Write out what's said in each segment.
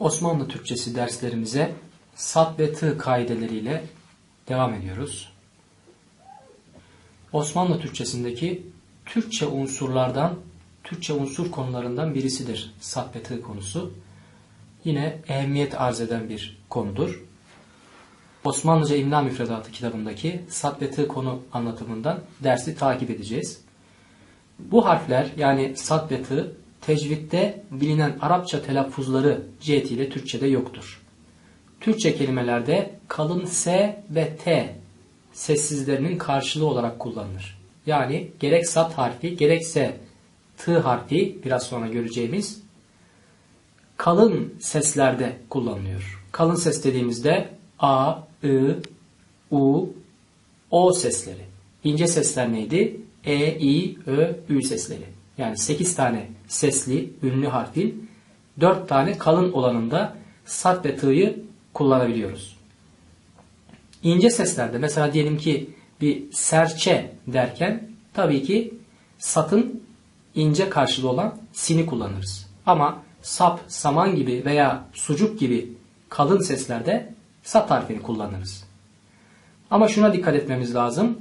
Osmanlı Türkçesi derslerimize sat ve tı kaideleriyle devam ediyoruz. Osmanlı Türkçesindeki Türkçe unsurlardan, Türkçe unsur konularından birisidir sat ve tı konusu. Yine ehemmiyet arz eden bir konudur. Osmanlıca İmla Müfredatı kitabındaki sat ve tı konu anlatımından dersi takip edeceğiz. Bu harfler yani sat ve tı tecvitte bilinen Arapça telaffuzları cihetiyle Türkçe'de yoktur. Türkçe kelimelerde kalın S ve T sessizlerinin karşılığı olarak kullanılır. Yani gerek sat harfi gerekse T harfi biraz sonra göreceğimiz kalın seslerde kullanılıyor. Kalın ses dediğimizde A, I, U, O sesleri. İnce sesler neydi? E, I, Ö, Ü sesleri. Yani 8 tane sesli, ünlü harfin 4 tane kalın olanında sat ve tığ'yı kullanabiliyoruz. İnce seslerde mesela diyelim ki bir serçe derken tabii ki satın ince karşılığı olan sini kullanırız. Ama sap, saman gibi veya sucuk gibi kalın seslerde sat harfini kullanırız. Ama şuna dikkat etmemiz lazım.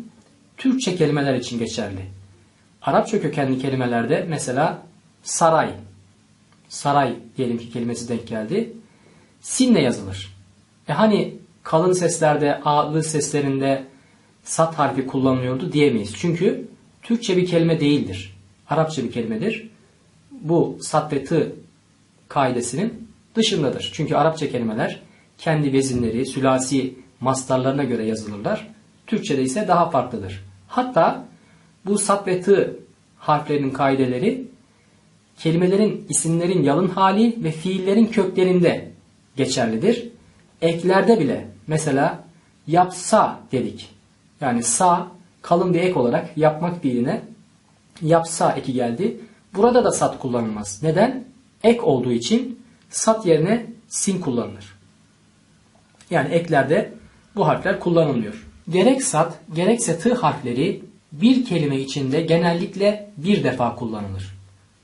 Türkçe kelimeler için geçerli. Arapça kökenli kelimelerde mesela saray, saray diyelim ki kelimesi denk geldi. Sinle yazılır. E hani kalın seslerde, a'lı seslerinde sat harfi kullanılıyordu diyemeyiz. Çünkü Türkçe bir kelime değildir. Arapça bir kelimedir. Bu sat ve tı kaidesinin dışındadır. Çünkü Arapça kelimeler kendi vezinleri, sülasi mastarlarına göre yazılırlar. Türkçe'de ise daha farklıdır. Hatta bu sat ve tı harflerinin kaideleri kelimelerin, isimlerin yalın hali ve fiillerin köklerinde geçerlidir. Eklerde bile mesela yapsa dedik. Yani sa kalın bir ek olarak yapmak fiiline yapsa eki geldi. Burada da sat kullanılmaz. Neden? Ek olduğu için sat yerine sin kullanılır. Yani eklerde bu harfler kullanılmıyor. Gerek sat gerekse tı harfleri bir kelime içinde genellikle bir defa kullanılır.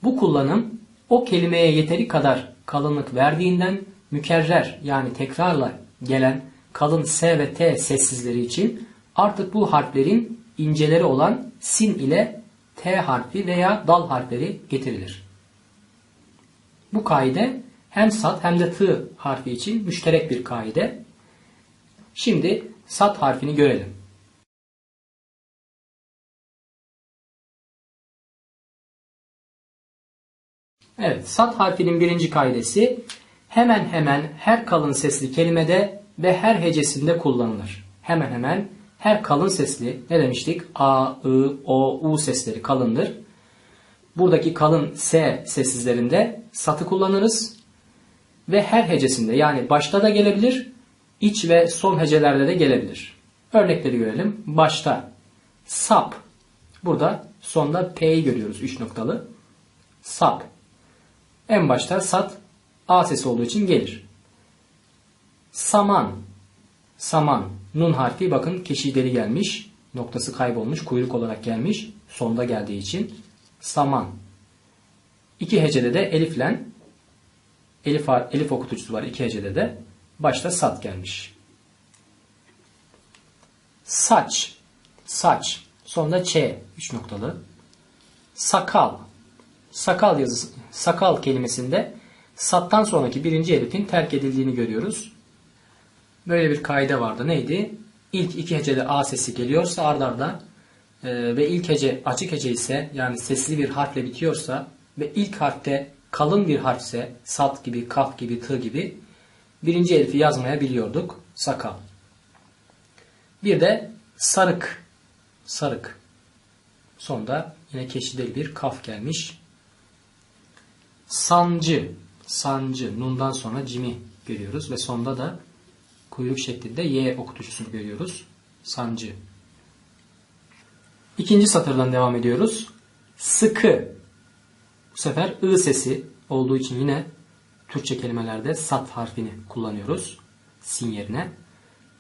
Bu kullanım o kelimeye yeteri kadar kalınlık verdiğinden mükerrer yani tekrarla gelen kalın S ve T sessizleri için artık bu harflerin inceleri olan sin ile T harfi veya dal harfleri getirilir. Bu kaide hem sat hem de tı harfi için müşterek bir kaide. Şimdi sat harfini görelim. Evet, sat harfinin birinci kaidesi hemen hemen her kalın sesli kelimede ve her hecesinde kullanılır. Hemen hemen her kalın sesli ne demiştik? A, I, O, U sesleri kalındır. Buradaki kalın S sessizlerinde satı kullanırız. Ve her hecesinde yani başta da gelebilir, iç ve son hecelerde de gelebilir. Örnekleri görelim. Başta sap. Burada sonda P'yi görüyoruz 3 noktalı. Sap. En başta sat A sesi olduğu için gelir. Saman. Saman. Nun harfi bakın keşideli gelmiş. Noktası kaybolmuş. Kuyruk olarak gelmiş. Sonda geldiği için. Saman. İki hecede de eliflen elif, elif okutucusu var iki hecede de. Başta sat gelmiş. Saç. Saç. Sonda ç. Üç noktalı. Sakal. Sakal yazısı. Sakal kelimesinde sattan sonraki birinci elifin terk edildiğini görüyoruz. Böyle bir kaide vardı. Neydi? İlk iki hecede A sesi geliyorsa ardarda e, ve ilk hece açık hece ise yani sesli bir harfle bitiyorsa ve ilk harfte kalın bir harfse sat gibi, kaf gibi, tı gibi birinci elifi yazmaya biliyorduk. Sakal. Bir de sarık. Sarık. Sonda yine keşideli bir kaf gelmiş. Sancı. Sancı. Nundan sonra cimi görüyoruz ve sonda da kuyruk şeklinde Y okutucusunu görüyoruz. Sancı. İkinci satırdan devam ediyoruz. Sıkı. Bu sefer ı sesi olduğu için yine Türkçe kelimelerde sat harfini kullanıyoruz. Sin yerine.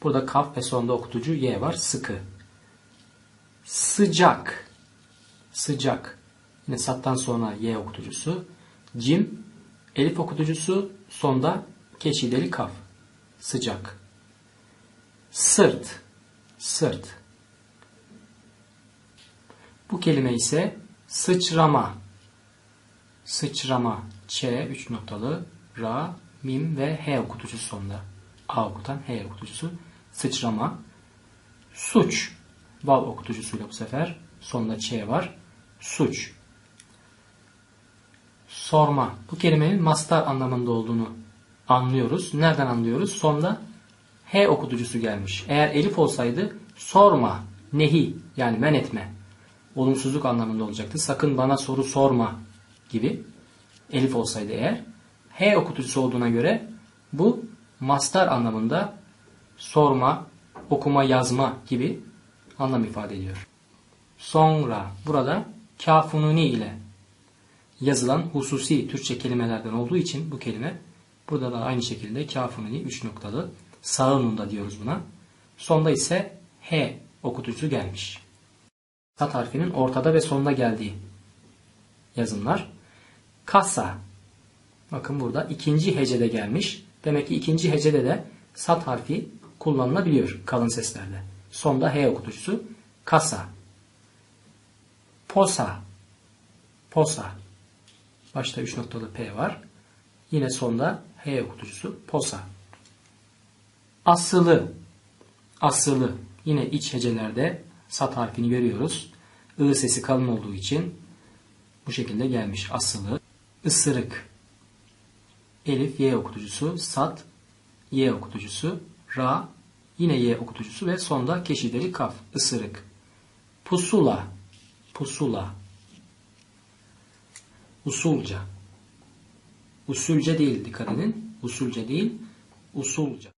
Burada kaf ve sonda okutucu Y var. Sıkı. Sıcak. Sıcak. Yine sattan sonra Y okutucusu. Cim elif okutucusu sonda Keçideli kaf. Sıcak. Sırt. Sırt. Bu kelime ise sıçrama. Sıçrama. Ç, üç noktalı, ra, mim ve h okutucusu sonunda. A okutan h okutucusu. Sıçrama. Suç. Val okutucusuyla bu sefer. Sonunda ç var. Suç. Sorma. Bu kelimenin mastar anlamında olduğunu anlıyoruz. Nereden anlıyoruz? Sonda H okutucusu gelmiş. Eğer elif olsaydı sorma, nehi yani men etme. Olumsuzluk anlamında olacaktı. Sakın bana soru sorma gibi. Elif olsaydı eğer. H okutucusu olduğuna göre bu mastar anlamında sorma, okuma, yazma gibi anlam ifade ediyor. Sonra burada kafununi ile yazılan hususi Türkçe kelimelerden olduğu için bu kelime burada da aynı şekilde kafununi 3 noktalı sağınunda diyoruz buna. Sonda ise H okutucusu gelmiş. Sat harfinin ortada ve sonda geldiği yazımlar. Kasa. Bakın burada ikinci hecede gelmiş. Demek ki ikinci hecede de sat harfi kullanılabiliyor kalın seslerde. Sonda H okutucusu. Kasa. Posa. Posa. Başta 3 noktalı P var. Yine sonda H okutucusu. Posa. Asılı. Asılı. Yine iç hecelerde sat harfini görüyoruz. I sesi kalın olduğu için bu şekilde gelmiş. Asılı. Isırık. Elif Y okutucusu. Sat Y okutucusu. Ra yine Y okutucusu ve sonda keşideli kaf. Isırık. Pusula. Pusula. Usulca. Usulca değil dikkat edin. Usulca değil. Usulca.